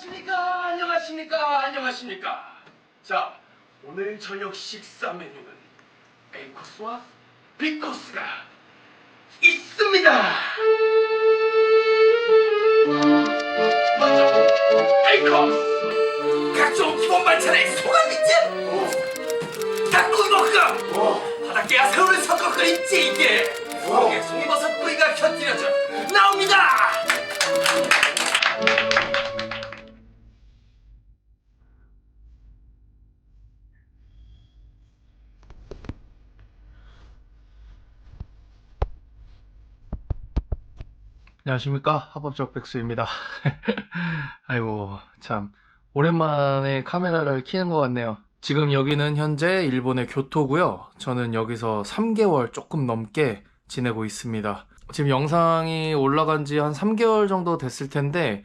안녕하십니까? 안녕하십니까? 안녕하십니까? 자 오늘 저녁 식사 메뉴는 A 코스와 B 코스가 있습니다. 먼저 A 코스. 각종 기본 반찬에 소갈비찜 닭구이볶음 바닷개와 새우를 섞어 끓인 찌개 속에 송이버섯 뿌리가 곁들여져 나옵니다 안녕하십니까. 합법적 백수입니다. 아이고 참. 오랜만에 카메라를 켜는 것 같네요. 지금 여기는 현재 일본의 교토고요. 저는 여기서 3개월 조금 넘게 지내고 있습니다. 지금 영상이 올라간 지 한 3개월 정도 됐을 텐데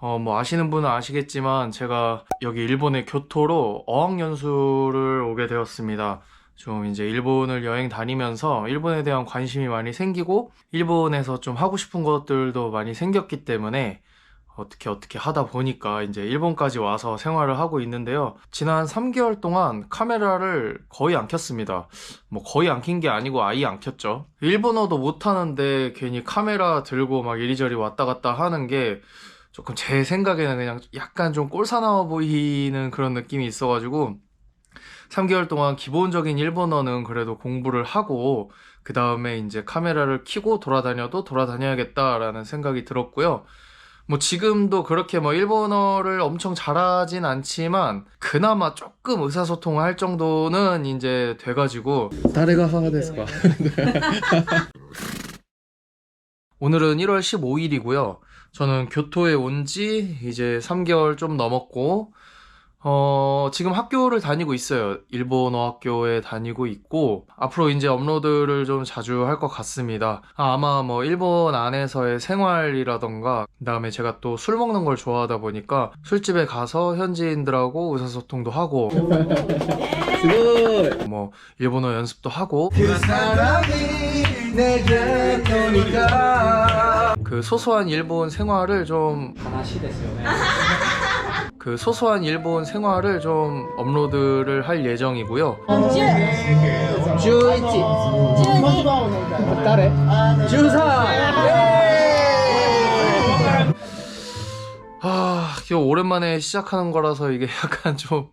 어, 뭐 아시는 분은 아시겠지만 제가 여기 일본의 교토로 어학연수를 오게 되었습니다 좀 이제 일본을 여행 다니면서 일본에 대한 관심이 많이 생기고 일본에서 좀 하고 싶은 것들도 많이 생겼기 때문에 어떻게 어떻게 하다 보니까 이제 일본까지 와서 생활을 하고 있는데요. 지난 3개월 동안 카메라를 거의 안 켰습니다. 뭐 거의 안 킨 게 아니고 아예 안 켰죠. 일본어도 못 하는데 괜히 카메라 들고 막 이리저리 왔다 갔다 하는 게 조금 제 생각에는 그냥 약간 좀 꼴사나워 보이는 그런 느낌이 있어가지고 3개월 동안 기본적인 일본어는 그래도 공부를 하고 그 다음에 이제 카메라를 켜고 돌아다녀도 돌아다녀야겠다라는 생각이 들었고요. 뭐 지금도 그렇게 뭐 일본어를 엄청 잘하진 않지만 그나마 조금 의사소통을 할 정도는 이제 돼가지고 다레가 하가 됐을까? 오늘은 1월 15일이고요. 저는 교토에 온 지 이제 3개월 좀 넘었고 어, 지금 학교를 다니고 있어요. 일본어 학교에 다니고 있고, 앞으로 이제 업로드를 좀 자주 할 것 같습니다. 아, 마뭐 일본 안에서의 생활이라던가, 그 다음에 제가 또 술 먹는 걸 좋아하다 보니까 술집에 가서 현지인들하고 의사소통도 하고, 뭐 일본어 연습도 하고, 그 소소한 일본 생활을 좀 그 소소한 일본 생활을 좀 업로드를 할 예정이고요. 誰 아, 이거 오랜만에 시작하는 거라서 이게 약간 좀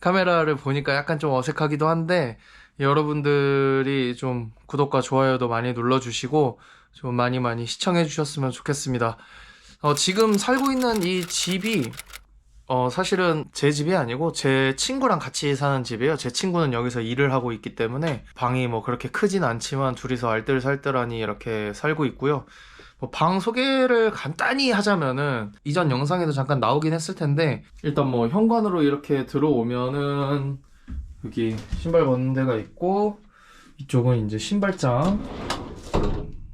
카메라를 보니까 약간 좀 어색하기도 한데 여러분들이 좀 구독과 좋아요도 많이 눌러주시고 좀 많이 많이 시청해 주셨으면 좋겠습니다. 어, 지금 살고 있는 이 집이 어, 사실은 제 집이 아니고 제 친구랑 같이 사는 집이에요. 제 친구는 여기서 일을 하고 있기 때문에 방이 뭐 그렇게 크진 않지만 둘이서 알뜰살뜰하니 이렇게 살고 있고요. 뭐 방 소개를 간단히 하자면은 이전 영상에도 잠깐 나오긴 했을 텐데 일단 뭐 현관으로 이렇게 들어오면은 여기 신발 벗는 데가 있고 이쪽은 이제 신발장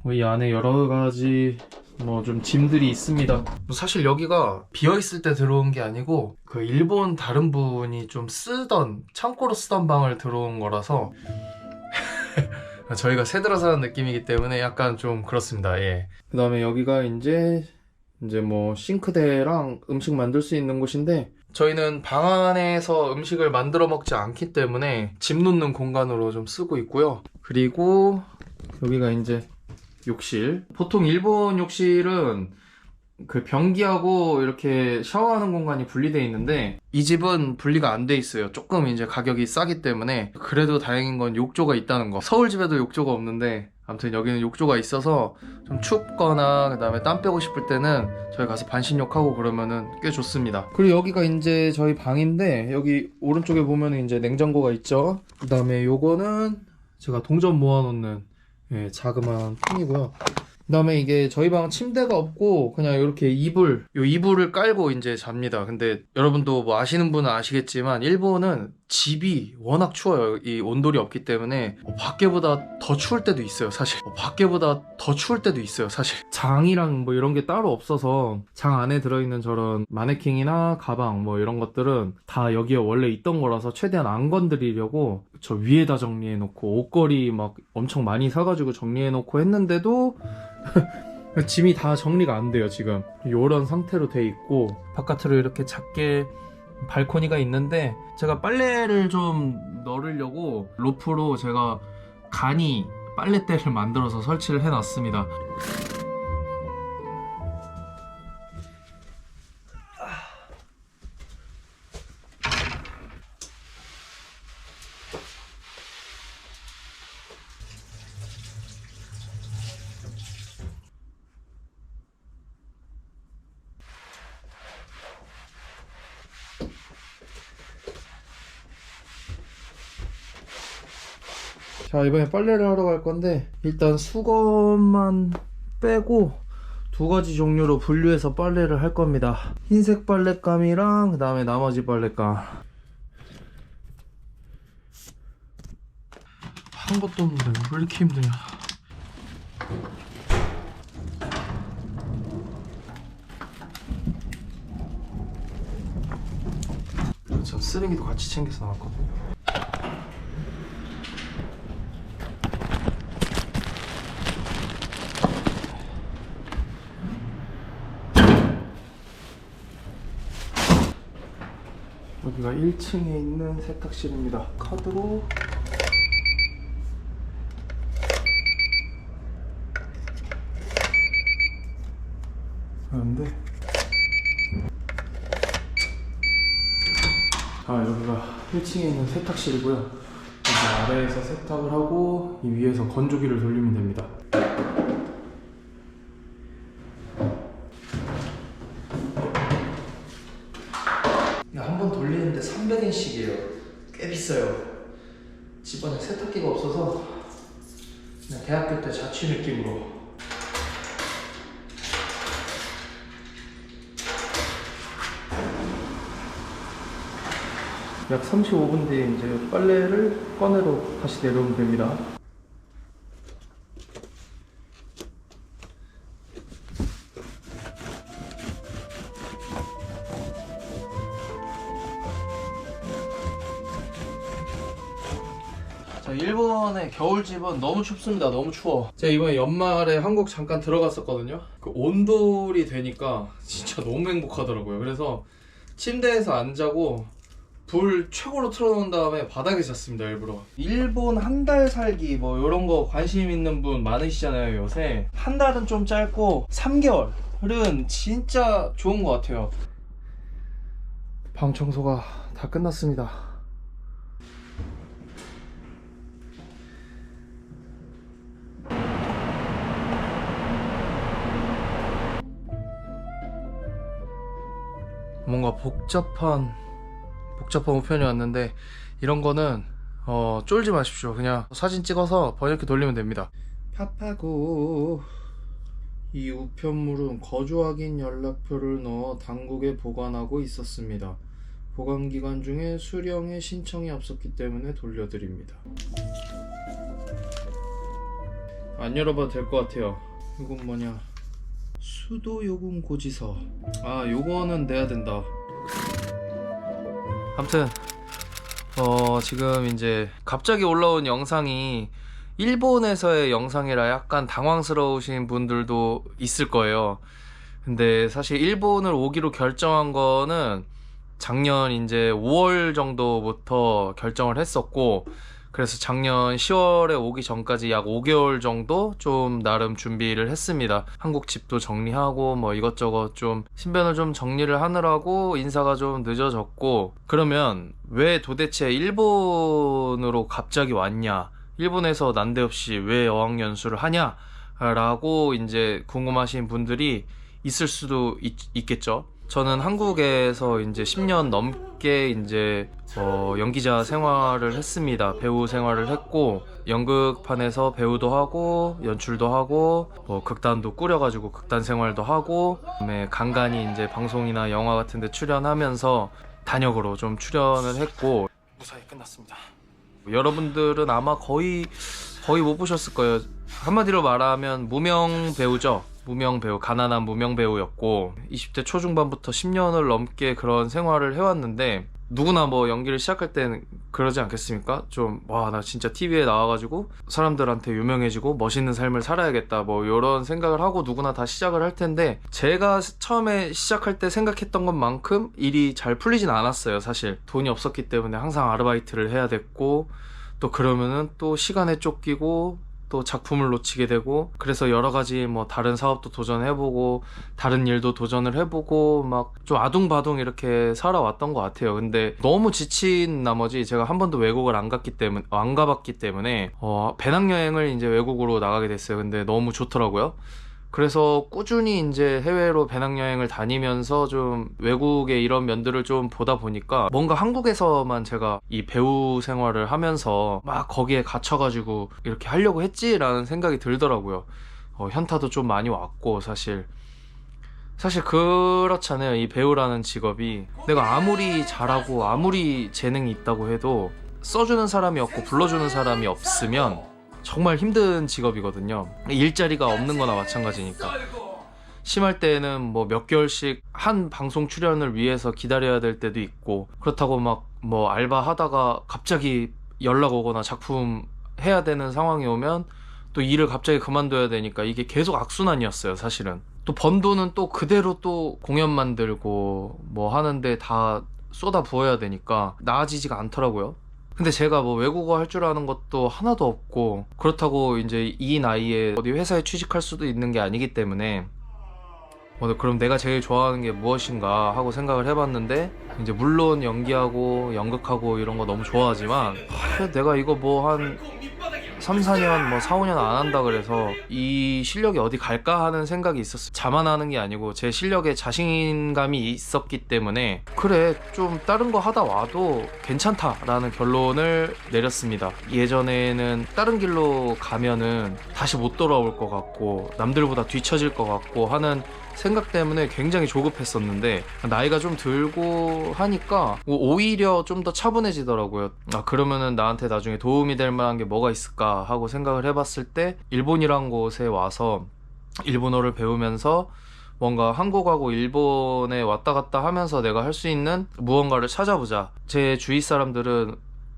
뭐이 안에 여러 가지 뭐 좀 짐들이 있습니다. 뭐 사실 여기가 비어 있을 때 들어온 게 아니고 그 일본 다른 분이 좀 쓰던 창고로 쓰던 방을 들어온 거라서 저희가 새 들어 사는 느낌이기 때문에 약간 좀 그렇습니다. 예. 그 다음에 여기가 이제 이제 뭐 싱크대랑 음식 만들 수 있는 곳인데 저희는 방 안에서 음식을 만들어 먹지 않기 때문에 짐 놓는 공간으로 좀 쓰고 있고요. 그리고 여기가 이제 욕실. 보통 일본 욕실은 그 변기하고 이렇게 샤워하는 공간이 분리되어 있는데 이 집은 분리가 안 돼 있어요. 조금 이제 가격이 싸기 때문에 그래도 다행인 건 욕조가 있다는 거. 서울 집에도 욕조가 없는데 아무튼 여기는 욕조가 있어서 좀 춥거나 그다음에 땀 빼고 싶을 때는 저희 가서 반신욕하고 그러면은 꽤 좋습니다. 그리고 여기가 이제 저희 방인데 여기 오른쪽에 보면은 이제 냉장고가 있죠. 그다음에 요거는 제가 동전 모아놓는 예, 자그마한 통이고요. 그다음에 이게 저희 방은 침대가 없고 그냥 이렇게 이불, 요 이불을 깔고 이제 잡니다. 근데 여러분도 뭐 아시는 분은 아시겠지만 일본은 집이 워낙 추워요. 이 온돌이 없기 때문에 뭐 밖에보다 더 추울 때도 있어요. 사실 뭐 밖에보다 더 추울 때도 있어요. 사실 장이랑 뭐 이런 게 따로 없어서 장 안에 들어있는 저런 마네킹이나 가방 뭐 이런 것들은 다 여기에 원래 있던 거라서 최대한 안 건드리려고 저 위에다 정리해 놓고 옷걸이 막 엄청 많이 사가지고 정리해 놓고 했는데도 짐이 다 정리가 안 돼요 지금 이런 상태로 돼 있고 바깥으로 이렇게 작게 발코니가 있는데 제가 빨래를 좀 널으려고 로프로 제가 간이 빨래대를 만들어서 설치를 해놨습니다 자 이번에 빨래를 하러 갈 건데 일단 수건만 빼고 두 가지 종류로 분류해서 빨래를 할 겁니다. 흰색 빨랫감이랑 그 다음에 나머지 빨랫감. 한 것도 없는데 왜 이렇게 힘드냐? 전 쓰레기도 같이 챙겨서 나왔거든요 1층에 있는 세탁실입니다. 카드로 그런데 아 여기가 1층에 있는 세탁실이고요. 아래에서 세탁을 하고 이 위에서 건조기를 돌리면 됩니다. 대학교 때 자취 느낌으로. 약 35분 뒤에 이제 빨래를 꺼내러 다시 내려오면 됩니다. 겨울집은 너무 춥습니다. 너무 추워. 제가 이번에 연말에 한국 잠깐 들어갔었거든요. 그 온돌이 되니까 진짜 너무 행복하더라고요. 그래서 침대에서 안 자고 불 최고로 틀어놓은 다음에 바닥에 잤습니다. 일부러. 일본 한 달 살기 뭐 이런 거 관심 있는 분 많으시잖아요. 요새 한 달은 좀 짧고 3개월은 진짜 좋은 것 같아요. 방 청소가 다 끝났습니다. 뭔가 복잡한 복잡한 우편이 왔는데 이런 거는 어, 쫄지 마십시오. 그냥 사진 찍어서 번역기 돌리면 됩니다. 파파고 이 우편물은 거주 확인 연락표를 넣어 당국에 보관하고 있었습니다. 보관 기간 중에 수령의 신청이 없었기 때문에 돌려드립니다. 안 열어봐도 될 것 같아요. 이건 뭐냐? 수도 요금 고지서. 아, 요거는 내야 된다. 아무튼 어 지금 이제 갑자기 올라온 영상이 일본에서의 영상이라 약간 당황스러우신 분들도 있을 거예요. 근데 사실 일본을 오기로 결정한 거는 작년 이제 5월 정도부터 결정을 했었고 그래서 작년 10월에 오기 전까지 약 5개월 정도 좀 나름 준비를 했습니다. 한국 집도 정리하고 뭐 이것저것 좀 신변을 좀 정리를 하느라고 인사가 좀 늦어졌고 그러면 왜 도대체 일본으로 갑자기 왔냐? 일본에서 난데없이 왜 어학연수를 하냐? 라고 이제 궁금하신 분들이 있을 수도 있, 있겠죠. 저는 한국에서 이제 10년 넘게 이제 어, 연기자 생활을 했습니다. 배우 생활을 했고 연극판에서 배우도 하고 연출도 하고 뭐 극단도 꾸려가지고 극단 생활도 하고 그다음에 간간히 이제 방송이나 영화 같은데 출연하면서 단역으로 좀 출연을 했고 무사히 끝났습니다. 여러분들은 아마 거의 거의 못 보셨을 거예요. 한마디로 말하면 무명 배우죠. 무명 배우, 가난한 무명 배우였고 20대 초중반부터 10년을 넘게 그런 생활을 해왔는데 누구나 뭐 연기를 시작할 때는 그러지 않겠습니까? 좀, 와, 나 진짜 TV에 나와가지고 사람들한테 유명해지고 멋있는 삶을 살아야겠다. 뭐, 이런 생각을 하고 누구나 다 시작을 할 텐데, 제가 처음에 시작할 때 생각했던 것만큼 일이 잘 풀리진 않았어요, 사실. 돈이 없었기 때문에 항상 아르바이트를 해야 됐고, 또 그러면은 또 시간에 쫓기고, 또 작품을 놓치게 되고 그래서 여러 가지 뭐 다른 사업도 도전해보고 다른 일도 도전을 해보고 막 좀 아둥바둥 이렇게 살아왔던 것 같아요. 근데 너무 지친 나머지 제가 한 번도 외국을 안 갔기 때문에 안 가봤기 때문에 어, 배낭여행을 이제 외국으로 나가게 됐어요. 근데 너무 좋더라고요. 그래서 꾸준히 이제 해외로 배낭여행을 다니면서 좀 외국의 이런 면들을 좀 보다 보니까 뭔가 한국에서만 제가 이 배우 생활을 하면서 막 거기에 갇혀가지고 이렇게 하려고 했지라는 생각이 들더라고요. 어, 현타도 좀 많이 왔고 사실 사실 그렇잖아요. 이 배우라는 직업이 내가 아무리 잘하고 아무리 재능이 있다고 해도 써주는 사람이 없고 불러주는 사람이 없으면 정말 힘든 직업이거든요. 일자리가 없는 거나 마찬가지니까. 심할 때는 뭐 몇 개월씩 한 방송 출연을 위해서 기다려야 될 때도 있고 그렇다고 막 뭐 알바 하다가 갑자기 연락 오거나 작품 해야 되는 상황이 오면 또 일을 갑자기 그만둬야 되니까 이게 계속 악순환이었어요 사실은 또 번 돈은 또 그대로 또 공연 만들고 뭐 하는데 다 쏟아 부어야 되니까 나아지지가 않더라고요 근데 제가 뭐 외국어 할 줄 아는 것도 하나도 없고 그렇다고 이제 이 나이에 어디 회사에 취직할 수도 있는 게 아니기 때문에 어, 그럼 내가 제일 좋아하는 게 무엇인가 하고 생각을 해봤는데 이제 물론 연기하고 연극하고 이런 거 너무 좋아하지만 하, 내가 이거 뭐 한 3, 4년 뭐 4, 5년 안 한다 그래서 이 실력이 어디 갈까 하는 생각이 있었어요. 자만하는 게 아니고 제 실력에 자신감이 있었기 때문에 그래 좀 다른 거 하다 와도 괜찮다라는 결론을 내렸습니다. 예전에는 다른 길로 가면은 다시 못 돌아올 것 같고 남들보다 뒤처질 것 같고 하는 생각 때문에 굉장히 조급했었는데 나이가 좀 들고 하니까 뭐 오히려 좀 더 차분해지더라고요. 아 그러면은 나한테 나중에 도움이 될 만한 게 뭐가 있을까 하고 생각을 해봤을 때 일본이란 곳에 와서 일본어를 배우면서 뭔가 한국하고 일본에 왔다 갔다 하면서 내가 할 수 있는 무언가를 찾아보자. 제 주위 사람들은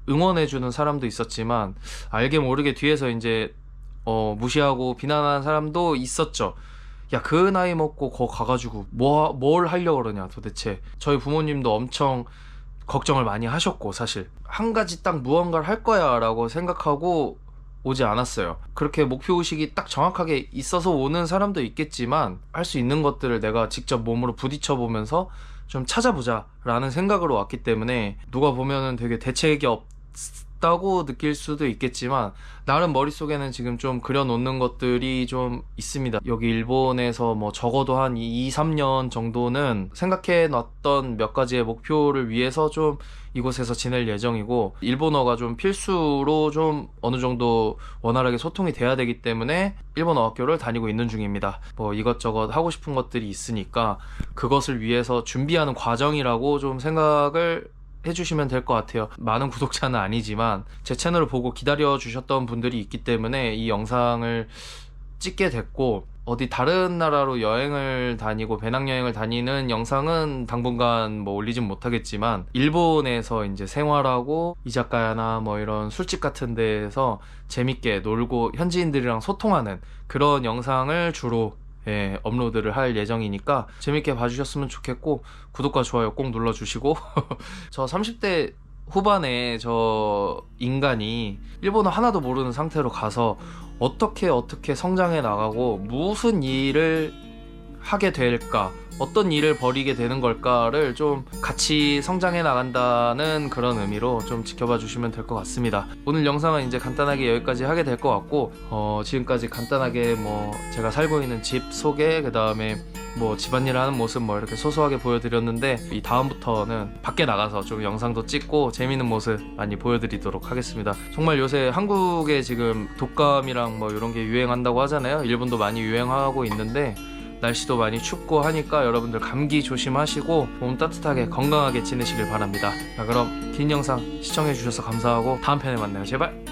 응원해주는 사람도 있었지만 알게 모르게 뒤에서 이제 어, 무시하고 비난하는 사람도 있었죠. 야, 그 나이 먹고 거 가가지고 뭐, 뭘 하려고 그러냐, 도대체. 저희 부모님도 엄청 걱정을 많이 하셨고, 사실. 한 가지 딱 무언가를 할 거야 라고 생각하고 오지 않았어요. 그렇게 목표 의식이 딱 정확하게 있어서 오는 사람도 있겠지만, 할 수 있는 것들을 내가 직접 몸으로 부딪혀 보면서 좀 찾아보자 라는 생각으로 왔기 때문에, 누가 보면은 되게 대책이 없 다고 느낄 수도 있겠지만, 나름 머릿속에는 지금 좀 그려놓는 것들이 좀 있습니다. 여기 일본에서 뭐 적어도 한 2, 3년 정도는 생각해 놨던 몇 가지의 목표를 위해서 좀 이곳에서 지낼 예정이고, 일본어가 좀 필수로 좀 어느 정도 원활하게 소통이 돼야 되기 때문에 일본어 학교를 다니고 있는 중입니다. 뭐 이것저것 하고 싶은 것들이 있으니까 그것을 위해서 준비하는 과정이라고 좀 생각을 해주시면 될 것 같아요. 많은 구독자는 아니지만 제 채널을 보고 기다려 주셨던 분들이 있기 때문에 이 영상을 찍게 됐고 어디 다른 나라로 여행을 다니고 배낭여행을 다니는 영상은 당분간 뭐 올리진 못하겠지만 일본에서 이제 생활하고 이자카야나 뭐 이런 술집 같은 데에서 재밌게 놀고 현지인들이랑 소통하는 그런 영상을 주로 예, 업로드를 할 예정이니까 재밌게 봐주셨으면 좋겠고 구독과 좋아요 꼭 눌러주시고. 저 30대 후반에 저 인간이 일본어 하나도 모르는 상태로 가서 어떻게 어떻게 성장해 나가고 무슨 일을 하게 될까 어떤 일을 벌이게 되는 걸까를 좀 같이 성장해 나간다는 그런 의미로 좀 지켜봐 주시면 될 것 같습니다. 오늘 영상은 이제 간단하게 여기까지 하게 될 것 같고 어, 지금까지 간단하게 뭐 제가 살고 있는 집 소개 그 다음에 뭐 집안일 하는 모습 뭐 이렇게 소소하게 보여드렸는데 이 다음부터는 밖에 나가서 좀 영상도 찍고 재밌는 모습 많이 보여드리도록 하겠습니다. 정말 요새 한국에 지금 독감이랑 뭐 이런 게 유행한다고 하잖아요. 일본도 많이 유행하고 있는데 날씨도 많이 춥고 하니까 여러분들 감기 조심하시고 몸 따뜻하게 건강하게 지내시길 바랍니다. 자 그럼 긴 영상 시청해주셔서 감사하고 다음 편에 만나요. 제발.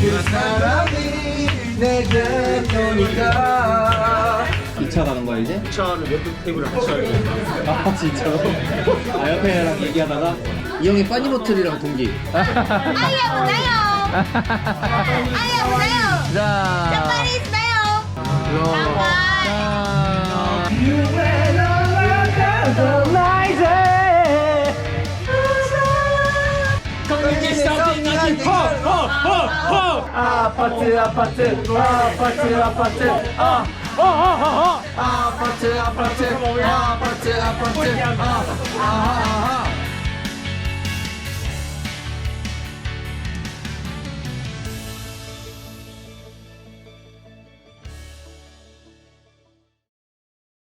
그 사람이 내게 오니까 2차 가는 거야 이제? 차는 옆에 테이블에 같이 할게 아 진짜로? 아 옆에 랑 얘기하다가 이 형이 빠니보틀이랑 동기 아야 보나요? 아야 보나요? 자 빨리 있어요. 아파트 아파트 아파트 아파트. 아. 아파트 아파트 아파트 아파트 아, 아, 아,